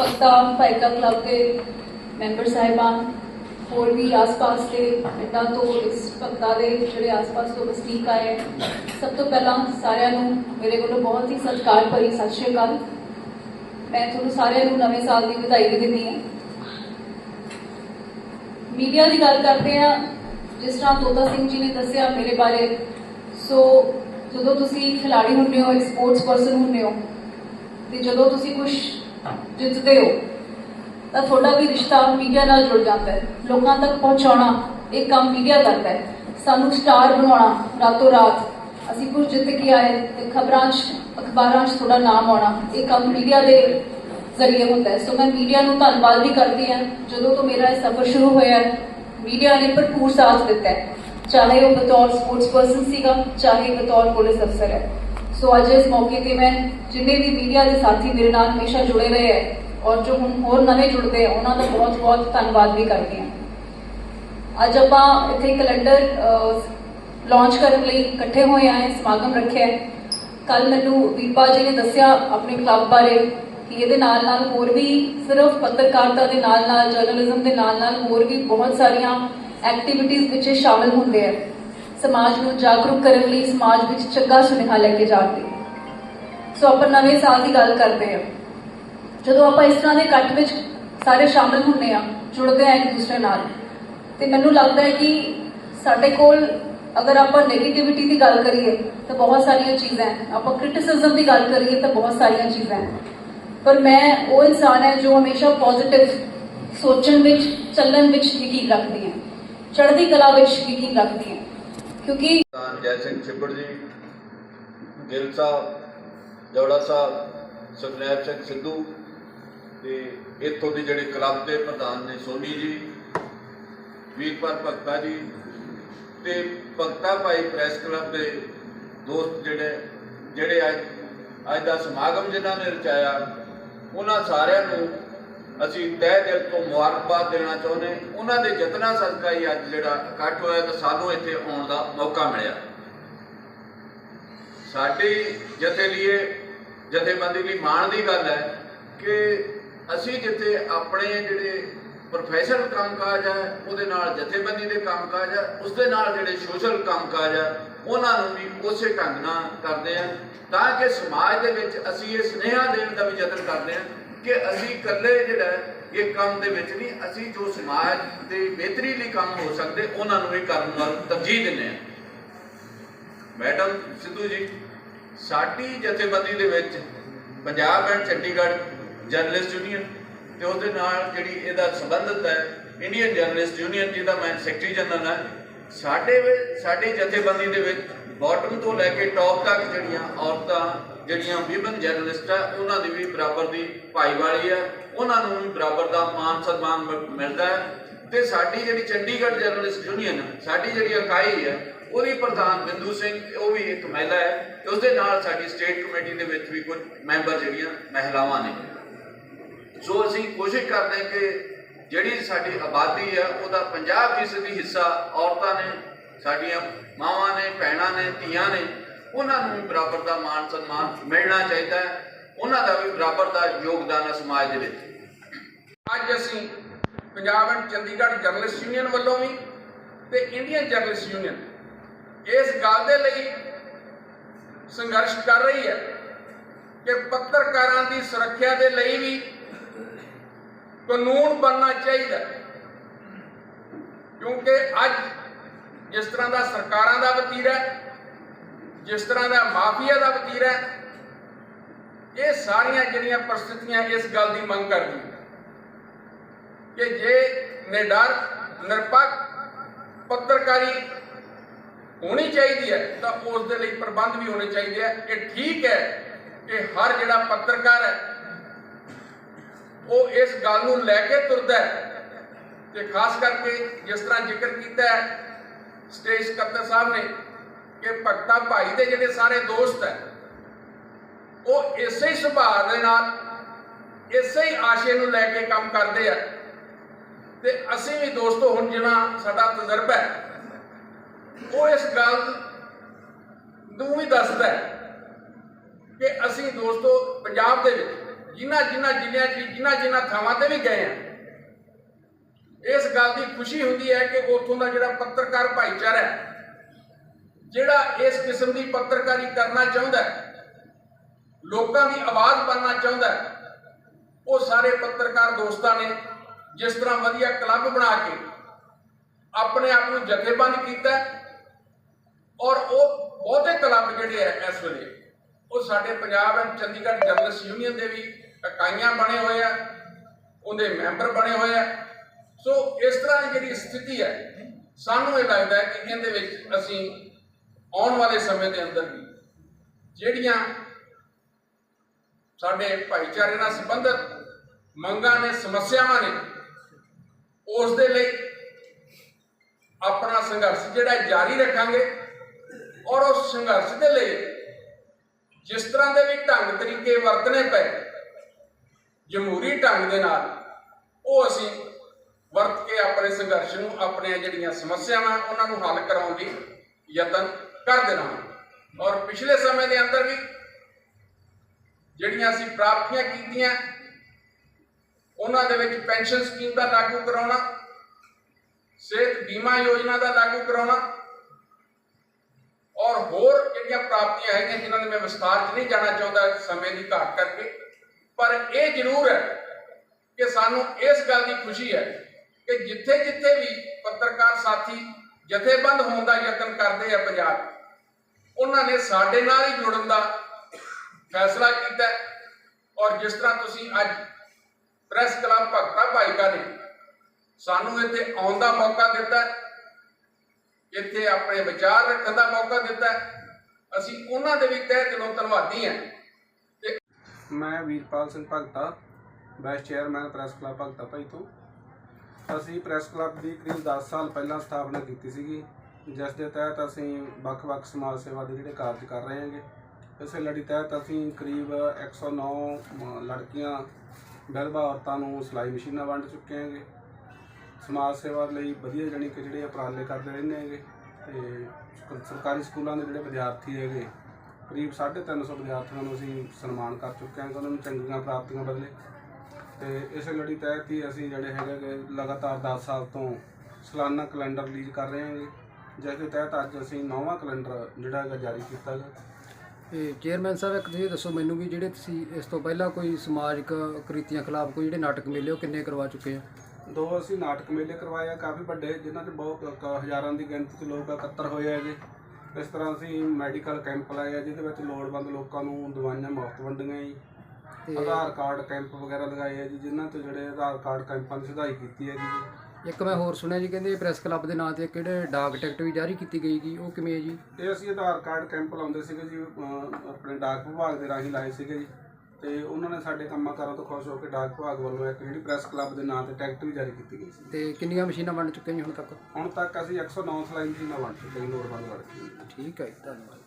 ਪੱਤਾ ਭਾਈਕਾ ਕਲੱਬ ਦੇ ਮੈਂਬਰ ਸਾਹਿਬਾਨ ਹੋਰ ਵੀ ਆਸ-ਪਾਸ ਦੇ ਪਿੰਡਾਂ ਤੋਂ ਇਸ ਭਗਤਾ ਦੇ ਜਿਹੜੇ ਆਸ-ਪਾਸ ਤੋਂ ਵਸਨੀਕ ਆਏ ਸਭ ਤੋਂ ਪਹਿਲਾਂ ਸਾਰਿਆਂ ਨੂੰ ਮੇਰੇ ਵੱਲੋਂ ਬਹੁਤ ਹੀ ਸਤਿਕਾਰ ਭਰੀ ਸਤਿ ਸ਼੍ਰੀ ਅਕਾਲ। ਮੈਂ ਤੁਹਾਨੂੰ ਸਾਰਿਆਂ ਨੂੰ ਨਵੇਂ ਸਾਲ ਦੀ ਵਧਾਈ ਵੀ ਦਿੰਦੀ ਹਾਂ। ਮੀਡੀਆ ਦੀ ਗੱਲ ਕਰਦੇ ਆ ਜਿਸ ਤਰ੍ਹਾਂ ਤੋਤਾ ਸਿੰਘ ਜੀ ਨੇ ਦੱਸਿਆ ਮੇਰੇ ਬਾਰੇ, ਸੋ ਜਦੋਂ ਤੁਸੀਂ ਖਿਲਾੜੀ ਹੁੰਦੇ ਹੋ, ਇੱਕ ਸਪੋਰਟਸ ਪਰਸਨ ਹੁੰਦੇ ਹੋ, ਤੇ ਜਦੋਂ ਤੁਸੀਂ ਕੁਝ ਜਿੱਤਦੇ ਹੋ ਤਾਂ ਤੁਹਾਡਾ ਵੀ ਰਿਸ਼ਤਾ ਮੀਡੀਆ ਨਾਲ ਜੁੜ ਜਾਂਦਾ ਹੈ। ਲੋਕਾਂ ਤੱਕ ਪਹੁੰਚਾਉਣਾ ਇਹ ਕੰਮ ਮੀਡੀਆ ਕਰਦਾ ਹੈ। ਸਾਨੂੰ ਸਟਾਰ ਬਣਾਉਣਾ ਰਾਤੋਂ ਰਾਤ। ਅਸੀਂ ਕੁਝ ਜਿੱਤ ਕੇ ਆਏ ਤੇ ਖਬਰਾਂ 'ਚ ਅਖਬਾਰਾਂ 'ਚ ਥੋੜਾ ਨਾਮ ਆਉਣਾ ਇਹ ਕੰਮ ਮੀਡੀਆ ਦੇ ਜ਼ਰੀਏ ਹੁੰਦਾ ਹੈ। ਸੋ ਮੈਂ ਮੀਡੀਆ ਨੂੰ ਧੰਨਵਾਦ ਵੀ ਕਰਦੀ ਹਾਂ। ਜਦੋਂ ਤੋਂ ਮੇਰਾ ਇਹ ਸਫ਼ਰ ਸ਼ੁਰੂ ਹੋਇਆ ਹੈ, ਮੀਡੀਆ ਨੇ ਭਰਪੂਰ ਸਾਥ ਦਿੱਤਾ ਹੈ। ਚਾਹੇ ਉਹ ਬਤੌਰ ਸਪੋਰਟਸ ਪਰਸਨ ਸੀਗਾ ਚਾਹੇ ਬਤੌਰ ਪੁਲਿਸ ਅਫਸਰ ਹੈ। ਸੋ ਅੱਜ ਇਸ ਮੌਕੇ ਤੇ ਮੈਂ ਜਿੰਨੇ ਵੀ ਮੀਡੀਆ ਦੇ ਸਾਥੀ ਮੇਰੇ ਨਾਲ ਹਮੇਸ਼ਾ ਜੁੜੇ ਰਹੇ ਹੈ ਔਰ ਜੋ ਹੁਣ ਹੋਰ ਨਵੇਂ ਜੁੜਦੇ ਆ ਉਹਨਾਂ ਦਾ ਬਹੁਤ ਬਹੁਤ ਧੰਨਵਾਦ ਵੀ ਕਰਦੀ ਹਾਂ। ਅੱਜ ਆਪਾਂ ਇੱਥੇ ਕੈਲੰਡਰ ਲਾਂਚ ਕਰਨ ਲਈ ਇਕੱਠੇ ਹੋਏ ਆਏ ਸਮਾਗਮ ਰੱਖਿਆ ਕੱਲ ਮੈਨੂੰ ਦੀਪਾ ਜੀ ਨੇ ਦੱਸਿਆ ਆਪਣੇ ਕਲੱਬ ਬਾਰੇ ਕਿ ਇਹਦੇ ਨਾਲ ਨਾਲ ਹੋਰ ਵੀ ਸਿਰਫ ਪੱਤਰਕਾਰਤਾ ਦੇ ਨਾਲ ਨਾਲ ਜਰਨਲਿਜ਼ਮ ਦੇ ਨਾਲ ਨਾਲ ਹੋਰ ਵੀ ਬਹੁਤ ਸਾਰੀਆਂ ਐਕਟੀਵਿਟੀਜ਼ ਵਿੱਚ ਇਹ ਸ਼ਾਮਲ ਹੁੰਦੇ ਆ ਸਮਾਜ ਨੂੰ ਜਾਗਰੂਕ ਕਰਨ ਲਈ ਸਮਾਜ ਵਿੱਚ ਚੰਗਾ ਸੁਨੇਹਾ ਲੈ ਕੇ ਜਾਣ ਸੋ ਆਪਾਂ ਨਵੇਂ ਸਾਲ ਦੀ ਗੱਲ ਕਰਦੇ ਹਾਂ। ਜਦੋਂ ਆਪਾਂ ਇਸ ਤਰ੍ਹਾਂ ਦੇ ਇਕੱਠ ਵਿੱਚ ਸਾਰੇ ਸ਼ਾਮਲ ਹੁੰਦੇ ਆ ਜੁੜਦੇ ਆ ਇੱਕ ਦੂਸਰੇ ਨਾਲ, ਤੇ ਮੈਨੂੰ ਲੱਗਦਾ ਹੈ ਕਿ ਸਾਡੇ ਕੋਲ ਅਗਰ ਆਪਾਂ 네ਗੇਟਿਵਿਟੀ ਦੀ ਗੱਲ ਕਰੀਏ, ਤਾਂ ਬਹੁਤ ਸਾਰੀਆਂ ਚੀਜ਼ਾਂ ਆਪਾਂ ਕ੍ਰਿਟਿਸਿਜ਼ਮ ਦੀ ਗੱਲ ਕਰੀਏ, ਤਾਂ ਬਹੁਤ ਸਾਰੀਆਂ ਚੀਜ਼ਾਂ ਹੈ। ਪਰ ਮੈਂ ਉਹ ਇਨਸਾਨ ਹੈ ਜੋ ਹਮੇਸ਼ਾ ਪੋਜ਼ਿਟਿਵ ਸੋਚਣ ਵਿੱਚ, ਚੱਲਣ ਵਿੱਚ ਯਕੀਨ ਰੱਖਦੀ ਹਾਂ। ਚੜ੍ਹਦੀ ਕਲਾ ਵਿੱਚ ਯਕੀਨ ਰੱਖਦੀ ਹਾਂ। ਕਿਉਂਕਿ ਜੈ ਸਿੰਘ ਛਿੱਬੜ ਜੀ, ਗਿੱਲ ਸਾਹਿਬ, ਜੋੜਾ ਸਾਹਿਬ, ਸੁਖਨੈਬ ਸਿੰਘ ਸਿੱਧੂ ਤੇ ਇੱਥੋਂ ਦੇ ਜਿਹੜੇ ਕਲੱਬ ਦੇ ਪ੍ਰਧਾਨ ਨੇ ਸੋਨੀ ਜੀ, ਵੀਰਪਾਲ ਭਗਤਾ ਜੀ ਤੇ ਭਗਤਾ ਭਾਈ ਪ੍ਰੈਸ ਕਲੱਬ ਦੇ ਦੋਸਤ ਜਿਹੜੇ ਜਿਹੜੇ ਅੱਜ ਅੱਜ ਦਾ ਸਮਾਗਮ ਜਿਨ੍ਹਾਂ ਨੇ ਰਚਾਇਆ, ਉਹਨਾਂ ਸਾਰਿਆਂ ਨੂੰ ਅਸੀਂ ਤਹਿ ਦਿਲ ਤੋਂ ਮੁਬਾਰਕਬਾਦ ਦੇਣਾ ਚਾਹੁੰਦੇ ਉਹਨਾਂ ਦੇ ਯਤਨਾਂ ਸਦਕਾ ਹੀ ਅੱਜ ਜਿਹੜਾ ਇਕੱਠ ਹੋਇਆ ਤੇ ਸਾਨੂੰ ਇੱਥੇ ਆਉਣ ਦਾ ਮੌਕਾ ਮਿਲਿਆ। ਸਾਡੀ ਜਥੇ ਲਈ ਜਥੇਬੰਦੀ ਲਈ ਮਾਣ ਦੀ ਗੱਲ ਹੈ ਕਿ ਅਸੀਂ ਜਿੱਥੇ ਆਪਣੇ ਜਿਹੜੇ ਪ੍ਰੋਫੈਸ਼ਨਲ ਕੰਮਕਾਜ ਹੈ, ਉਹਦੇ ਨਾਲ ਜਥੇਬੰਦੀ ਦੇ ਕੰਮਕਾਜ ਹੈ ਉਸ ਦੇ ਨਾਲ ਜਿਹੜੇ ਸੋਸ਼ਲ ਕੰਮਕਾਜ ਹੈ, ਉਹਨਾਂ ਨੂੰ ਵੀ ਉਸੇ ਢੰਗ ਨਾਲ ਕਰਦੇ ਆ ਤਾਂ ਕਿ ਸਮਾਜ ਦੇ ਵਿੱਚ ਅਸੀਂ ਇਹ ਸੁਨੇਹਾ ਦੇਣ ਦਾ ਵੀ ਯਤਨ ਕਰਦੇ ਆ ਕਿ ਅਸੀਂ ਇਕੱਲੇ ਜਿਹੜਾ ਇਹ ਕੰਮ ਦੇ ਵਿੱਚ ਨਹੀਂ, ਅਸੀਂ ਜੋ ਸਮਾਜ ਦੇ ਬਿਹਤਰੀ ਲਈ ਕੰਮ ਹੋ ਸਕਦੇ, ਉਹਨਾਂ ਨੂੰ ਵੀ ਕਰਨ ਵੱਲ ਤਰਜੀਹ ਦਿੰਦੇ ਆ ਮੈਡਮ ਸਿੱਧੂ ਜੀ, ਸਾਡੀ ਜਥੇਬੰਦੀ ਦੇ ਵਿੱਚ Punjab and Chandigarh journalist union ਤੇ ਉਹਦੇ ਨਾਲ ਜਿਹੜੀ ਇਹਦਾ ਸੰਬੰਧਤ ਹੈ, ਇੰਡੀਅਨ ਜਰਨਲਿਸਟ ਯੂਨੀਅਨ ਜਿਹਦਾ ਮੈਂ ਸੈਕਟਰੀ ਜਨਰਲ ਹਾਂ, ਸਾਡੇ ਸਾਡੇ ਜਥੇਬੰਦੀ ਦੇ ਵਿੱਚ ਬਾਟਮ ਤੋਂ ਲੈ ਕੇ ਟੌਪ ਤੱਕ ਜਿਹੜੀਆਂ ਔਰਤਾਂ ਜਿਹੜੀਆਂ ਵਿਮਨ ਜਰਨਲਿਸਟ ਆ, ਉਹਨਾਂ ਦੀ ਵੀ ਬਰਾਬਰ ਦੀ ਭਾਈਵਾਲੀ ਹੈ ਉਹਨਾਂ ਨੂੰ ਵੀ ਬਰਾਬਰ ਦਾ ਮਾਨ ਸਨਮਾਨ ਮ- ਮਿਲਦਾ ਹੈ। ਤੇ ਸਾਡੀ ਜਿਹੜੀ ਚੰਡੀਗੜ੍ਹ ਜਰਨਲਿਸਟ ਯੂਨੀਅਨ ਸਾਡੀ ਜਿਹੜੀ ਇਕਾਈ ਹੈ ਉਹਦੀ ਪ੍ਰਧਾਨ ਬਿੰਦੂ ਸਿੰਘ, ਉਹ ਵੀ ਇੱਕ ਮਹਿਲਾ ਹੈ। ਤੇ ਉਸਦੇ ਨਾਲ ਸਾਡੀ ਸਟੇਟ ਕਮੇਟੀ ਦੇ ਵਿੱਚ ਵੀ ਕੁਝ ਮੈਂਬਰ ਜਿਹੜੀਆਂ ਮਹਿਲਾਵਾਂ ਨੇ। ਸੋ ਅਸੀਂ ਕੋਸ਼ਿਸ਼ ਕਰਦੇ ਕਿ ਜਿਹੜੀ ਸਾਡੀ ਆਬਾਦੀ ਹੈ ਉਹਦਾ 50% ਹਿੱਸਾ ਔਰਤਾਂ ਨੇ, ਸਾਡੀਆਂ ਮਾਵਾਂ ਨੇ, ਭੈਣਾਂ ਨੇ, ਧੀਆਂ ਨੇ ਉਹਨਾਂ ਨੂੰ ਵੀ ਬਰਾਬਰ ਦਾ ਮਾਣ ਸਨਮਾਨ ਮਿਲਣਾ ਚਾਹੀਦਾ ਹੈ। ਉਹਨਾਂ ਦਾ ਵੀ ਬਰਾਬਰ ਦਾ ਯੋਗਦਾਨ ਹੈ ਸਮਾਜ ਦੇ ਵਿੱਚ। ਅੱਜ ਅਸੀਂ Punjab and Chandigarh journalist union ਵੱਲੋਂ ਵੀ ਤੇ ਇੰਡੀਅਨ ਜਰਨਲਿਸਟ ਯੂਨੀਅਨ ਇਸ ਗੱਲ ਦੇ ਲਈ ਸੰਘਰਸ਼ ਕਰ ਰਹੀ ਹੈ ਕਿ ਪੱਤਰਕਾਰਾਂ ਦੀ ਸੁਰੱਖਿਆ ਦੇ ਲਈ ਵੀ ਕਾਨੂੰਨ ਬਣਨਾ ਚਾਹੀਦਾ ਕਿਉਂਕਿ ਅੱਜ ਜਿਸ ਤਰ੍ਹਾਂ ਦਾ ਸਰਕਾਰਾਂ ਦਾ ਵਤੀਰਾ ਹੈ ਜਿਸ ਤਰ੍ਹਾਂ ਦਾ ਮਾਫੀਆ ਦਾ ਵਤੀਰਾ ਹੈ, ਇਹ ਸਾਰੀਆਂ ਜਿਹੜੀਆਂ ਪ੍ਰਸਥਿਤੀਆਂ ਇਸ ਗੱਲ ਦੀ ਮੰਗ ਕਰਦੀਆਂ ਕਿ ਜੇ ਨਿਡਰ ਨਿਰਪੱਖ, ਪੱਤਰਕਾਰੀ ਹੋਣੀ ਚਾਹੀਦੀ ਹੈ, ਤਾਂ ਉਸ ਦੇ ਲਈ ਪ੍ਰਬੰਧ ਵੀ ਹੋਣੇ ਚਾਹੀਦੇ ਆ। ਇਹ ਠੀਕ ਹੈ ਕਿ ਹਰ ਜਿਹੜਾ ਪੱਤਰਕਾਰ ਹੈ, ਉਹ ਇਸ ਗੱਲ ਨੂੰ ਲੈ ਕੇ ਤੁਰਦਾ ਹੈ ਤੇ ਖਾਸ ਕਰਕੇ ਜਿਸ ਤਰ੍ਹਾਂ ਜ਼ਿਕਰ ਕੀਤਾ ਹੈ, ਸਟੇਜ ਸਕੱਤਰ ਸਾਹਿਬ ਨੇ ਕਿ ਭਗਤਾ ਭਾਈ ਦੇ ਜਿਹੜੇ ਸਾਰੇ ਦੋਸਤ ਹੈ, ਉਹ ਇਸੇ ਹੀ ਸੁਭਾਅ ਦੇ ਨਾਲ ਇਸੇ ਹੀ ਆਸ਼ੇ ਨੂੰ ਲੈ ਕੇ ਕੰਮ ਕਰਦੇ ਆ। ਤੇ ਅਸੀਂ ਵੀ ਦੋਸਤੋ ਹੁਣ ਜਿਹੜਾ ਸਾਡਾ ਤਜਰਬਾ ਹੈ, ਉਹ ਇਸ ਗੱਲ ਨੂੰ ਵੀ ਦੱਸਦਾ ਹੈ ਕਿ ਅਸੀਂ ਦੋਸਤੋ ਪੰਜਾਬ ਦੇ ਵਿੱਚ ਜਿਨ੍ਹਾਂ ਜਿਨ੍ਹਾਂ ਜ਼ਿਲ੍ਹਿਆਂ 'ਚ ਜਿਨ੍ਹਾਂ ਜਿਨ੍ਹਾਂ ਥਾਵਾਂ ਤੇ ਵੀ ਗਏ ਆ ਇਸ ਗੱਲ ਦੀ ਖੁਸ਼ੀ ਹੁੰਦੀ ਹੈ ਕਿ ਉੱਥੋਂ ਦਾ ਜਿਹੜਾ ਪੱਤਰਕਾਰ ਭਾਈਚਾਰਾ ਹੈ ਜਿਹੜਾ ਇਸ ਕਿਸਮ ਦੀ ਪੱਤਰਕਾਰੀ ਕਰਨਾ ਚਾਹੁੰਦਾ ਲੋਕਾਂ ਦੀ ਆਵਾਜ਼ ਬਣਨਾ ਚਾਹੁੰਦਾ ਉਹ ਸਾਰੇ ਪੱਤਰਕਾਰ ਦੋਸਤਾਂ ਨੇ ਜਿਸ ਤਰ੍ਹਾਂ ਵਧੀਆ ਕਲੱਬ ਬਣਾ ਕੇ ਆਪਣੇ ਆਪ ਨੂੰ ਜਥੇਬੰਦ ਕੀਤਾ ਔਰ ਉਹ ਬਹੁਤੇ ਕਲੱਬ ਜਿਹੜੇ ਆ ਇਸ ਵੇਲੇ, ਉਹ ਸਾਡੇ Punjab and Chandigarh journalist union ਦੇ ਵੀ ਇਕਾਈਆਂ ਬਣੇ ਹੋਏ ਆ, ਉਹਦੇ ਮੈਂਬਰ ਬਣੇ ਹੋਏ ਆ। ਸੋ ਇਸ ਤਰ੍ਹਾਂ ਦੀ ਜਿਹੜੀ ਸਥਿਤੀ ਹੈ, ਸਾਨੂੰ ਇਹ ਲੱਗਦਾ ਕਿ ਇਹਦੇ ਵਿੱਚ ਅਸੀਂ ਆਉਣ ਵਾਲੇ ਸਮੇਂ ਦੇ ਅੰਦਰ ਵੀ ਜਿਹੜੀਆਂ ਸਾਡੇ ਭਾਈਚਾਰੇ ਨਾਲ ਸੰਬੰਧਿਤ ਮੰਗਾਂ ਨੇ, ਸਮੱਸਿਆਵਾਂ ਨੇ, ਉਸ ਦੇ ਲਈ ਆਪਣਾ ਸੰਘਰਸ਼ ਜਿਹੜਾ ਜਾਰੀ ਰੱਖਾਂਗੇ ਔਰ ਉਸ ਸੰਘਰਸ਼ ਦੇ ਲਈ ਜਿਸ ਤਰ੍ਹਾਂ ਦੇ ਵੀ ਢੰਗ ਤਰੀਕੇ ਵਰਤਣੇ ਪਏ, ਜਮਹੂਰੀ ਢੰਗ ਦੇ ਨਾਲ, ਉਹ ਅਸੀਂ ਵਰਤ ਕੇ ਆਪਣੇ ਸੰਘਰਸ਼ ਨੂੰ, ਆਪਣੀਆਂ ਜਿਹੜੀਆਂ ਸਮੱਸਿਆਵਾਂ, ਉਹਨਾਂ ਨੂੰ ਹੱਲ ਕਰਾਉਣ ਦੀ ਯਤਨ ਕਰ ਦੇਣਾ। ਔਰ ਪਿਛਲੇ ਸਮੇਂ ਦੇ ਅੰਦਰ ਵੀ ਜਿਹੜੀਆਂ ਅਸੀਂ ਪ੍ਰਾਪਤੀਆਂ ਕੀਤੀਆਂ, ਉਹਨਾਂ ਦੇ ਵਿੱਚ ਪੈਨਸ਼ਨ ਸਕੀਮ ਦਾ ਲਾਗੂ ਕਰਾਉਣਾ, ਸਿਹਤ ਬੀਮਾ ਯੋਜਨਾ ਦਾ ਲਾਗੂ ਕਰਾਉਣਾ, ਔਰ ਹੋਰ ਜਿਹੜੀਆਂ ਪ੍ਰਾਪਤੀਆਂ ਹੈਗੀਆਂ ਜਿਨ੍ਹਾਂ ਦੇ ਮੈਂ ਵਿਸਥਾਰ 'ਚ ਨਹੀਂ ਜਾਣਾ ਚਾਹੁੰਦਾ ਸਮੇਂ ਦੀ ਘਾਟ ਕਰਕੇ, ਪਰ ਇਹ ਜ਼ਰੂਰ ਹੈ ਕਿ ਸਾਨੂੰ ਇਸ ਗੱਲ ਦੀ ਖੁਸ਼ੀ ਹੈ ਕਿ ਜਿੱਥੇ ਜਿੱਥੇ ਵੀ ਪੱਤਰਕਾਰ ਸਾਥੀ ਜਥੇਬੰਦ ਹੋਣ ਦਾ ਯਤਨ ਕਰਦੇ ਆ ਪੰਜਾਬ। ਉਹਨਾਂ ਨੇ ਸਾਡੇ ਨਾਲ ਹੀ ਜੁੜਨ ਦਾ ਫੈਸਲਾ ਕੀਤਾ ਔਰ ਜਿਸ ਤਰ੍ਹਾਂ ਤੁਸੀਂ ਅੱਜ ਪ੍ਰੈਸ ਕਲੱਬ ਭਗਤਾ ਭਾਈਕਾ ਨੇ ਸਾਨੂੰ ਇੱਥੇ ਆਉਣ ਦਾ ਮੌਕਾ ਦਿੱਤਾ ਇੱਥੇ ਆਪਣੇ ਵਿਚਾਰ ਰੱਖਣ ਦਾ ਮੌਕਾ ਦਿੱਤਾ ਅਸੀਂ ਉਹਨਾਂ ਦੇ ਵੀ ਤਹਿ ਦਿਲੋਂ ਧੰਨਵਾਦੀ ਹਾਂ। ਤੇ ਮੈਂ Veerpal Singh Bhagta vice chairman press club Bhagta ਭਾਈ ਤੋਂ। ਅਸੀਂ ਪ੍ਰੈਸ ਕਲੱਬ ਦੀ ਕਰੀਬ 10 ਸਾਲ ਪਹਿਲਾਂ ਸਥਾਪਨਾ ਕੀਤੀ ਸੀਗੀ, ਜਿਸ ਦੇ ਤਹਿਤ ਅਸੀਂ ਵੱਖ-ਵੱਖ ਸਮਾਜ ਸੇਵਾ ਦੇ ਜਿਹੜੇ ਕਾਰਜ ਕਰ ਰਹੇ ਹਾਂਗੇ। ਇਸੇ ਲੜੀ ਤਹਿਤ ਅਸੀਂ ਕਰੀਬ 109 ਮ- ਲੜਕੀਆਂ, ਵਿਧਵਾ ਔਰਤਾਂ ਨੂੰ ਸਿਲਾਈ ਮਸ਼ੀਨਾਂ ਵੰਡ ਚੁੱਕੇ ਹਾਂਗੇ। ਸਮਾਜ ਸੇਵਾ ਲਈ ਵਧੀਆ ਜਾਣੀ ਕਿ ਜਿਹੜੇ ਉਪਰਾਲੇ ਕਰਦੇ ਰਹਿੰਦੇ ਹੈਗੇ ਤੇ ਸਰਕਾਰੀ ਸਕੂਲਾਂ ਦੇ ਜਿਹੜੇ ਵਿਦਿਆਰਥੀ ਹੈਗੇ, ਕਰੀਬ 350 ਵਿਦਿਆਰਥੀਆਂ ਨੂੰ ਅਸੀਂ ਸਨਮਾਨ ਕਰ ਚੁੱਕੇ ਹਾਂ ਉਹਨਾਂ ਨੂੰ ਚੰਗੀਆਂ ਪ੍ਰਾਪਤੀਆਂ ਬਦਲੇ। ਤੇ ਇਸੇ ਲੜੀ ਤਹਿਤ ਹੀ ਅਸੀਂ ਜਿਹੜੇ ਹੈਗੇ ਗੇ ਲਗਾਤਾਰ 10 ਸਾਲ ਤੋਂ ਸਾਲਾਨਾ ਕੈਲੰਡਰ ਰਿਲੀਜ਼ ਕਰ ਰਹੇ ਹਾਂਗੇ ਜਿਸ ਦੇ ਤਹਿਤ ਅੱਜ ਅਸੀਂ ਨੌਵਾਂ ਕੈਲੰਡਰ ਜਿਹੜਾ ਹੈਗਾ ਜਾਰੀ ਕੀਤਾ ਹੈ ਇਹ ਚੇਅਰਮੈਨ ਸਾਹਿਬ ਇੱਕ ਤੁਸੀਂ ਦੱਸੋ ਮੈਨੂੰ ਵੀ ਜਿਹੜੇ ਤੁਸੀਂ ਇਸ ਤੋਂ ਪਹਿਲਾਂ ਕੋਈ ਸਮਾਜਿਕ ਕੁਰੀਤੀਆਂ ਖਿਲਾਫ ਕੋਈ ਜਿਹੜੇ ਨਾਟਕ ਮੇਲੇ ਉਹ ਕਿੰਨੇ ਕਰਵਾ ਚੁੱਕੇ ਆ? ਦੋ ਅਸੀਂ ਨਾਟਕ ਮੇਲੇ ਕਰਵਾਏ ਆ ਕਾਫੀ ਵੱਡੇ ਜਿਨ੍ਹਾਂ 'ਚ ਬਹੁਤ ਕ- ਹਜ਼ਾਰਾਂ ਦੀ ਗਿਣਤੀ 'ਚ ਲੋਕ ਇਕੱਤਰ ਹੋਏ ਹੈਗੇ ਇਸ ਤਰ੍ਹਾਂ ਅਸੀਂ ਮੈਡੀਕਲ ਕੈਂਪ ਲਾਏ ਆ ਜਿਹਦੇ ਵਿੱਚ ਲੋੜਵੰਦ ਲੋਕਾਂ ਨੂੰ ਦਵਾਈਆਂ ਮੁਫਤ ਵੰਡੀਆਂ ਜੀ। ਆਧਾਰ ਕਾਰਡ ਕੈਂਪ ਵਗੈਰਾ ਲਗਾਏ ਆ ਜੀ ਜਿਨ੍ਹਾਂ ਤੋਂ ਜਿਹੜੇ ਆਧਾਰ ਕਾਰਡ ਕੈਂਪਾਂ ਦੀ ਸੁਧਾਈ ਕੀਤੀ ਹੈ ਜੀ। ਇੱਕ ਮੈਂ ਹੋਰ ਸੁਣਿਆ ਜੀ ਕਹਿੰਦੇ ਪ੍ਰੈਸ ਕਲੱਬ ਦੇ ਨਾਂ ਤੇ ਕਿਹੜੇ ਡਾਕ ਟਿਕਟ ਵੀ ਜਾਰੀ ਕੀਤੀ ਗਈ ਜੀ ਉਹ ਕਿਵੇਂ ਹੈ ਜੀ? ਇਹ ਅਸੀਂ ਆਧਾਰ ਕਾਰਡ ਕੈਂਪ ਲਾਉਂਦੇ ਸੀਗੇ ਜੀ ਅਹ ਆਪਣੇ ਡਾਕ ਵਿਭਾਗ ਦੇ ਰਾਹੀਂ ਲਾਏ ਸੀਗੇ ਜੀ। ਤੇ ਉਹਨਾਂ ਨੇ ਸਾਡੇ ਕੰਮਾਂ ਕਾਰਾਂ ਤੋਂ ਖੁਸ਼ ਹੋ ਕੇ ਡਾਕ ਵਿਭਾਗ ਵੱਲੋਂ ਇੱਕ ਜਿਹੜੀ ਪ੍ਰੈਸ ਕਲੱਬ ਦੇ ਨਾਂ ਤੇ ਟਿਕਟ ਵੀ ਜਾਰੀ ਕੀਤੀ ਗਈ ਸੀ। ਤੇ ਕਿੰਨੀਆਂ ਮਸ਼ੀਨਾਂ ਵੰਡ ਚੁੱਕੇ ਜੀ ਹੁਣ ਤੱਕ? ਹੁਣ ਤੱਕ ਅਸੀਂ 109 ਸਿਲਾਈ ਮਸ਼ੀਨਾਂ ਵੰਡ ਚੁੱਕੇ ਜੀ ਲੋੜਵੰਦ ਲੜਕੀਆਂ ਨੂੰ। ਠੀਕ ਹੈ ਜੀ ਧੰਨਵਾਦ।